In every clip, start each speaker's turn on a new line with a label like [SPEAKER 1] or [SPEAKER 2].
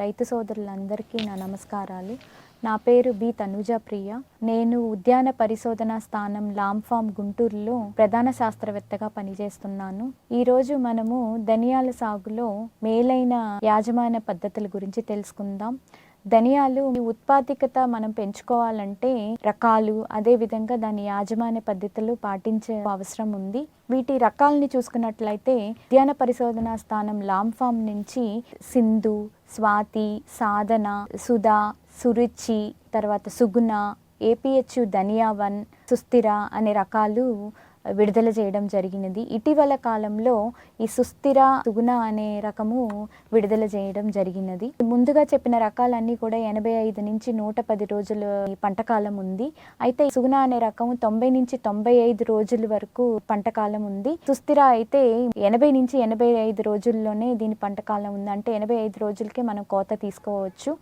[SPEAKER 1] రైతు సోదరులందరికీ నా నమస్కారాలు. నా పేరు బి తనుజ ప్రియ. నేను ఉద్యాన పరిశోధన స్థానం లాంఫామ్ గుంటూరులో ప్రధాన శాస్త్రవేత్తగా పనిచేస్తున్నాను. ఈరోజు మనము ధనియాల సాగులో మేలైన యాజమాన్య పద్ధతుల గురించి తెలుసుకుందాం. ధనియాలు మీ ఉత్పాదికత మనం పెంచుకోవాలంటే రకాలు అదే విధంగా దాని యాజమాన్య పద్ధతులు పాటించే అవసరం ఉంది. వీటి రకాలని చూసుకున్నట్లయితే ఉద్యాన పరిశోధన స్థానం లాంఫామ్ నుంచి సింధు స్వాతి సాధన సుధా సురుచి తర్వాత సుగుణ ఏపీహెచ్ ధనియావన్ సుస్థిర అనే రకాలు విడుదల చేయడం జరిగినది. ఇటీవల కాలంలో ఈ సుస్థిర సుగుణ అనే రకము విడుదల చేయడం జరిగినది. ముందుగా చెప్పిన రకాలన్నీ కూడా ఎనభై ఐదు నుంచి నూట పది రోజుల ఈ పంటకాలం ఉంది. అయితే ఈ సుగుణ అనే రకము తొంభై నుంచి తొంభై ఐదు రోజుల వరకు పంటకాలం ఉంది. సుస్థిర అయితే ఎనభై నుంచి ఎనభై ఐదు రోజుల్లోనే దీని పంటకాలం ఉంది. అంటే ఎనభై ఐదు రోజులకే మనం కోత తీసుకోవచ్చు.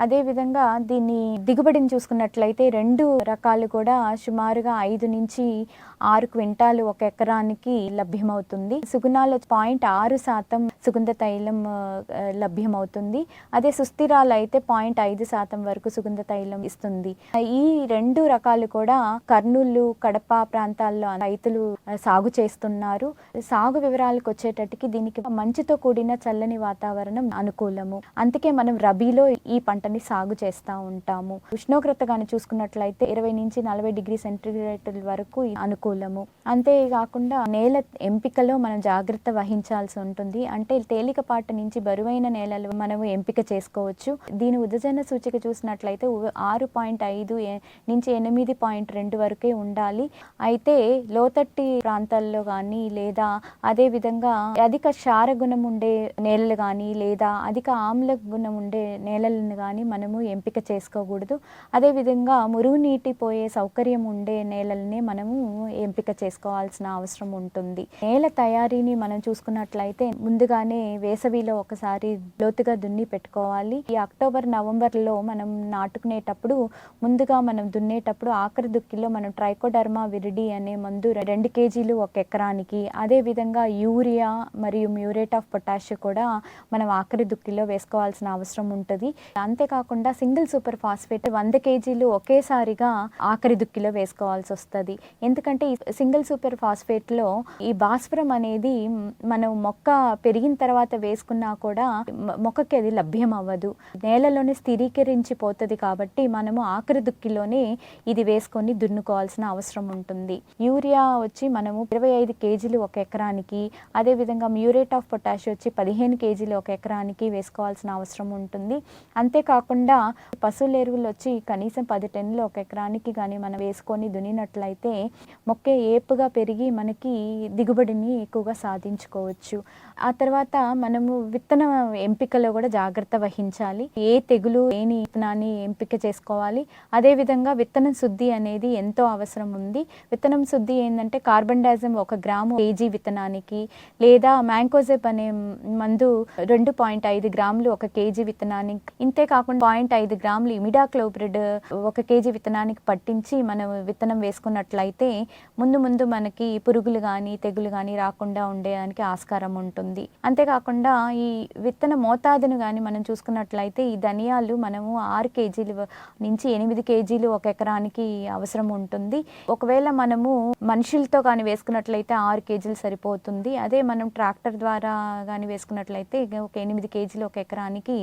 [SPEAKER 1] అదేవిధంగా దీన్ని దిగుబడిని చూసుకున్నట్లయితే రెండు రకాలు కూడా సుమారుగా ఐదు నుంచి ఆరు క్వింటాలు ఒక ఎకరానికి లభ్యమవుతుంది. సుగుణాలు పాయింట్ ఆరు శాతం సుగంధ తైలం లభ్యమవుతుంది. అదే సుస్థిరాలు అయితే పాయింట్ ఐదు శాతం వరకు సుగంధ తైలం ఇస్తుంది. ఈ రెండు రకాలు కూడా కర్నూలు కడప ప్రాంతాల్లో రైతులు సాగు చేస్తున్నారు. సాగు వివరాలకు వచ్చేటట్టుకి దీనికి మంచుతో కూడిన చల్లని వాతావరణం అనుకూలము. అందుకే మనం రబీలో ఈ పంటని సాగు చేస్తూ ఉంటాము. ఉష్ణోగ్రత కానీ చూసుకున్నట్లయితే ఇరవై నుంచి నలభై డిగ్రీ సెంటీగ్రేడ్ వరకు అనుకూలము. అంతేకాకుండా నేల ఎంపికలో మనం జాగ్రత్త వహించాల్సి ఉంటుంది. అంటే తేలికపాటి నుంచి బరువైన నేలలు మనము ఎంపిక చేసుకోవచ్చు. దీని ఉదజన సూచిక చూసినట్లయితే ఆరు పాయింట్ ఐదు నుంచి ఎనిమిది పాయింట్ రెండు వరకే ఉండాలి. అయితే లోతట్టి ప్రాంతాల్లో కానీ లేదా అదే విధంగా అధిక క్షార గుణం ఉండే నేలలు కానీ లేదా అధిక ఆమ్ల గుణం ఉండే నేలలను కానీ మనము ఎంపిక చేసుకోకూడదు. అదేవిధంగా మురుగునీటి పోయే సౌకర్యం ఉండే నేలల్ని మనము ఎంపిక చేసుకోవాల్సిన అవసరం ఉంటుంది. నేల తయారీని మనం చూసుకున్నట్లయితే ముందుగానే వేసవిలో ఒకసారి లోతుగా దున్ని పెట్టుకోవాలి. ఈ అక్టోబర్ నవంబర్లో మనం నాటుకునేటప్పుడు ముందుగా మనం దున్నేటప్పుడు ఆఖరి దుక్కిలో మనం ట్రైకోడర్మా విరిడి అనే మందు రెండు కేజీలు ఒక ఎకరానికి అదేవిధంగా యూరియా మరియు మ్యూరేట్ ఆఫ్ పొటాష్ కూడా మనం ఆఖరి దుక్కిలో వేసుకోవాల్సిన అవసరం ఉంటుంది. అంతేకాకుండా సింగిల్ సూపర్ ఫాస్ఫేట్ వంద కేజీలు ఒకేసారిగా ఆఖరి దుక్కిలో వేసుకోవాల్సి వస్తుంది. ఎందుకంటే సింగిల్ సింగిల్ సూపర్ ఫాస్ఫేట్లో ఈ భాస్వరం అనేది మనం మొక్క పెరిగిన తర్వాత వేసుకున్నా కూడా మొక్కకి అది లభ్యం అవ్వదు నేలలోనే స్థిరీకరించిపోతుంది కాబట్టి మనము ఆఖరి దుక్కిలోనే ఇది వేసుకొని దున్నుకోవాల్సిన అవసరం ఉంటుంది. యూరియా వచ్చి మనము ఇరవై ఐదు కేజీలు ఒక ఎకరానికి అదేవిధంగా మ్యూరేట్ ఆఫ్ పొటాష్ వచ్చి పదిహేను కేజీలు ఒక ఎకరానికి వేసుకోవాల్సిన అవసరం ఉంటుంది. అంతేకాకుండా పశువుల ఎరువులు వచ్చి కనీసం పది టన్నులు ఒక ఎకరానికి కానీ మనం వేసుకొని దున్నినట్లయితే మొక్క ఏపుగా పెరిగి మనకి దిగుబడిని ఎక్కువగా సాధించుకోవచ్చు. ఆ తర్వాత మనము విత్తన ఎంపికలో కూడా జాగ్రత్త వహించాలి. ఏ తెగులు లేని విత్తనాన్ని ఎంపిక చేసుకోవాలి అదేవిధంగా విత్తనం శుద్ధి అనేది ఎంతో అవసరం ఉంది. విత్తనం శుద్ధి ఏంటంటే కార్బన్ డైజమ్ ఒక గ్రాము కేజీ విత్తనానికి లేదా మ్యాంకోజెప్ అనే మందు రెండు పాయింట్ ఐదు గ్రాములు ఒక కేజీ విత్తనానికి ఇంతే కాకుండా పాయింట్ ఐదు గ్రాములు ఇమిడాక్లోప్రిడ్ ఒక కేజీ విత్తనానికి పట్టించి మనం విత్తనం వేసుకున్నట్లయితే ముందు ముందు మనకి పురుగులు కానీ తెగులు కానీ రాకుండా ఉండేదానికి ఆస్కారం ఉంటుంది. అంతేకాకుండా ఈ విత్తన మోతాదును కానీ మనం చూసుకున్నట్లయితే ఈ ధనియాలు మనము ఆరు కేజీలు నుంచి ఎనిమిది కేజీలు ఒక ఎకరానికి అవసరం ఉంటుంది. ఒకవేళ మనము మనుషులతో కానీ వేసుకున్నట్లయితే ఆరు కేజీలు సరిపోతుంది. అదే మనం ట్రాక్టర్ ద్వారా కానీ వేసుకున్నట్లయితే ఒక ఎనిమిది కేజీలు ఒక ఎకరానికి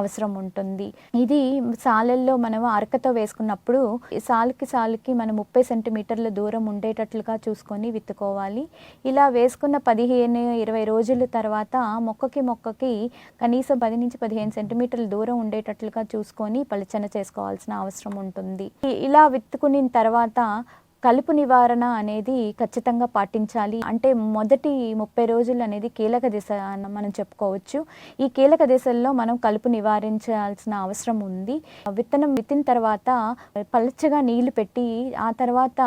[SPEAKER 1] అవసరం ఉంటుంది. ఇది సాలల్లో మనం అరకతో వేసుకున్నప్పుడు సాలుకి సాలుకి మనం ముప్పై సెంటీమీటర్ల దూరం ఉండేటట్లుగా చూసుకొని విత్తుకోవాలి. ఇలా వేసుకున్న పదిహేను ఇరవై రోజుల తర్వాత మొక్కకి మొక్కకి కనీసం పది నుంచి పదిహేను సెంటీమీటర్ల దూరం ఉండేటట్లుగా చూసుకొని పలిచన చేసుకోవాల్సిన అవసరం ఉంటుంది. ఇలా విత్తుకున్న తర్వాత కలుపు నివారణ అనేది ఖచ్చితంగా పాటించాలి. అంటే మొదటి ముప్పై రోజులు అనేది కీలక దశ అని మనం చెప్పుకోవచ్చు. ఈ కీలక దశల్లో మనం కలుపు నివారించాల్సిన అవసరం ఉంది. విత్తనం విత్తిన తర్వాత పలచగా నీళ్ళు పెట్టి ఆ తర్వాత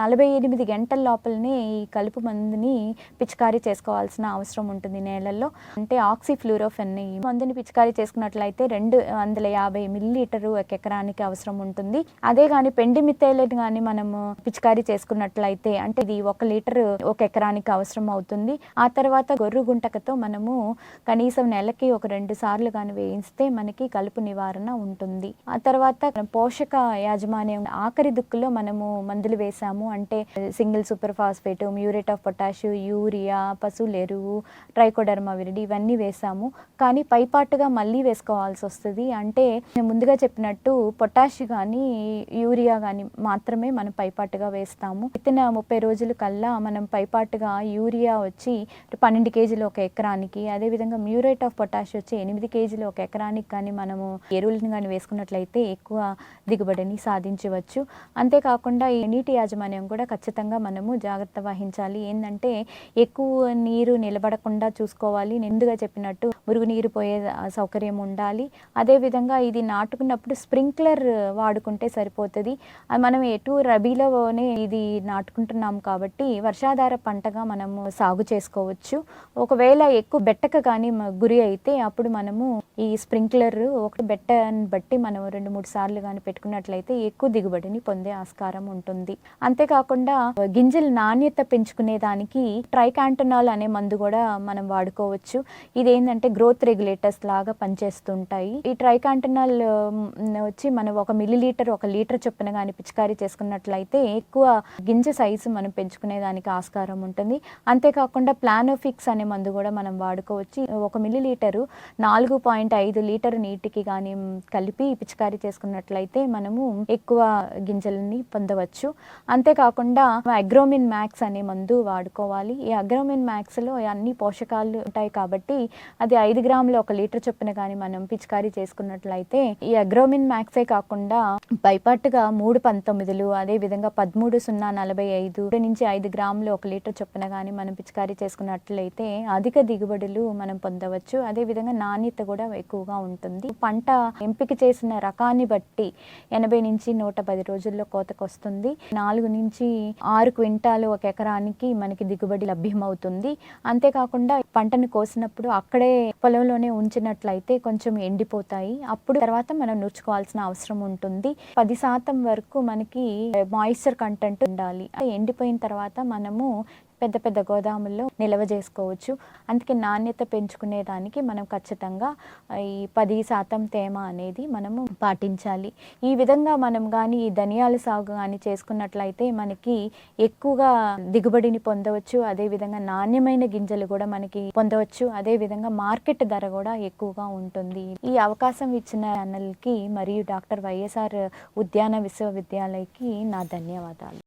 [SPEAKER 1] నలభై ఎనిమిది గంటల లోపలనే ఈ కలుపు మందుని పిచికారీ చేసుకోవాల్సిన అవసరం ఉంటుంది నేలల్లో. అంటే ఆక్సిఫ్లూరోఫెన్ ఈ మందుని పిచికారీ చేసుకున్నట్లయితే రెండు వందల యాభై మిల్లీలీటరు ఒక ఎకరానికి అవసరం ఉంటుంది. అదే కానీ పెండి మిత్తేలని కానీ మనము పిచికారీ చేసుకున్నట్లయితే అంటే ఇది ఒక లీటర్ ఒక ఎకరానికి అవసరం అవుతుంది. ఆ తర్వాత గొర్రు గుంటకతో మనము కనీసం నెలకి ఒక రెండు సార్లు కానీ వేయిస్తే మనకి కలుపు నివారణ ఉంటుంది. ఆ తర్వాత పోషక యాజమాన్యం ఆఖరి దుక్కులో మనము మందులు వేసాము అంటే single super phosphate muriate of potash urea పశువుల ఎరువు ట్రైకోడర్మా విరిడి ఇవన్నీ వేసాము కానీ పైపాటుగా మళ్ళీ వేసుకోవాల్సి వస్తుంది. అంటే ముందుగా చెప్పినట్టు పొటాష్ కానీ యూరియా కానీ మాత్రమే మనం పైపాటు పైపాటుగా వేస్తాము. విత్తిన ముప్పై రోజుల కల్లా మనం పైపాటుగా యూరియా వచ్చి పన్నెండు కేజీలు ఒక ఎకరానికి అదేవిధంగా మ్యూరేట్ ఆఫ్ పొటాష్ వచ్చి ఎనిమిది కేజీలు ఒక ఎకరానికి కానీ మనము ఎరువులను కానీ వేసుకున్నట్లయితే ఎక్కువ దిగుబడిని సాధించవచ్చు. అంతేకాకుండా ఈ నీటి యాజమాన్యం కూడా ఖచ్చితంగా మనము జాగ్రత్త వహించాలి. ఏంటంటే ఎక్కువ నీరు నిలబడకుండా చూసుకోవాలి. నిండుగా చెప్పినట్టు మురుగు నీరు పోయే సౌకర్యం ఉండాలి. అదేవిధంగా ఇది నాటుకున్నప్పుడు స్ప్రింక్లర్ వాడుకుంటే సరిపోతుంది. మనం ఎటు రబీలో రబీలోనే ఇది నాటుకుంటున్నాం కాబట్టి వర్షాధార పంటగా మనము సాగు చేసుకోవచ్చు. ఒకవేళ ఎక్కువ బెట్టక కానీ గురి అయితే అప్పుడు మనము ఈ స్ప్రింక్లర్ ఒక బెట్టని బట్టి మనం రెండు మూడు సార్లు కానీ పెట్టుకున్నట్లయితే ఎక్కువ దిగుబడిని పొందే ఆస్కారం ఉంటుంది. అంతేకాకుండా గింజల నాణ్యత పెంచుకునే దానికి ట్రైకాంటనాల్ అనే మందు కూడా మనం వాడుకోవచ్చు. ఇది ఏంటంటే గ్రోత్ రెగ్యులేటర్స్ లాగా పనిచేస్తుంటాయి. ఈ ట్రైకాంటనాల్ వచ్చి మనం ఒక మిల్లీ లీటర్ ఒక లీటర్ చొప్పున కానీ పిచికారీ చేసుకున్నట్లయితే ఎక్కువ గింజ సైజు మనం పెంచుకునే దానికి ఆస్కారం ఉంటుంది. అంతేకాకుండా ప్లానోఫిక్స్ అనే మందు కూడా మనం వాడుకోవచ్చు. ఒక మిల్లీ లీటరు నాలుగు పాయింట్ ఐదు లీటర్ నీటికి కానీ కలిపి పిచికారీ చేసుకున్నట్లయితే మనము ఎక్కువ గింజలని పొందవచ్చు. అంతేకాకుండా అగ్రోమిన్ మ్యాక్స్ అనే మందు వాడుకోవాలి. ఈ అగ్రోమిన్ మ్యాక్స్లో అన్ని పోషకాలు ఉంటాయి కాబట్టి అది ఐదు గ్రాములు ఒక లీటర్ చొప్పున కానీ మనం పిచికారీ చేసుకున్నట్లయితే ఈ అగ్రోమిన్ మ్యాక్సే కాకుండా పైపాటుగా మూడు పంతొమ్మిదిలు అదే విధంగా పదమూడు సున్నా నలభై ఐదు నుంచి ఐదు గ్రాములు ఒక లీటర్ చొప్పున కానీ మనం పిచికారీ చేసుకున్నట్లయితే అధిక దిగుబడులు మనం పొందవచ్చు. అదే విధంగా నాణ్యత కూడా ఎక్కువగా ఉంటుంది. పంట ఎంపిక చేసిన రకాన్ని బట్టి ఎనభై నుంచి నూట పది రోజుల్లో కోతకు వస్తుంది నాలుగు నుంచి ఆరు క్వింటాలు ఒక ఎకరానికి మనకి దిగుబడి లభ్యమవుతుంది. అంతేకాకుండా పంటను కోసినప్పుడు అక్కడే పొలంలోనే ఉంచినట్లయితే కొంచెం ఎండిపోతాయి. అప్పుడు తర్వాత మనం నూర్చుకోవాల్సిన అవసరం ఉంటుంది. పది శాతం వరకు మనకి మాయిస్ మాయిశ్చర్ కంటెంట్ ఉండాలి. ఎండిపోయిన తర్వాత మనము పెద్ద పెద్ద గోదాముల్లో నిల్వ చేసుకోవచ్చు. అందుకే నాణ్యత పెంచుకునేదానికి మనం ఖచ్చితంగా ఈ పది శాతం తేమ అనేది మనము పాటించాలి. ఈ విధంగా మనం కానీ ఈ ధనియాల సాగు కానీ చేసుకున్నట్లయితే మనకి ఎక్కువగా దిగుబడిని పొందవచ్చు. అదేవిధంగా నాణ్యమైన గింజలు కూడా మనకి పొందవచ్చు. అదేవిధంగా మార్కెట్ ధర కూడా ఎక్కువగా ఉంటుంది. ఈ అవకాశం ఇచ్చిన ఛానల్కి మరియు డాక్టర్ వైఎస్ఆర్ ఉద్యాన విశ్వవిద్యాలయకి నా ధన్యవాదాలు.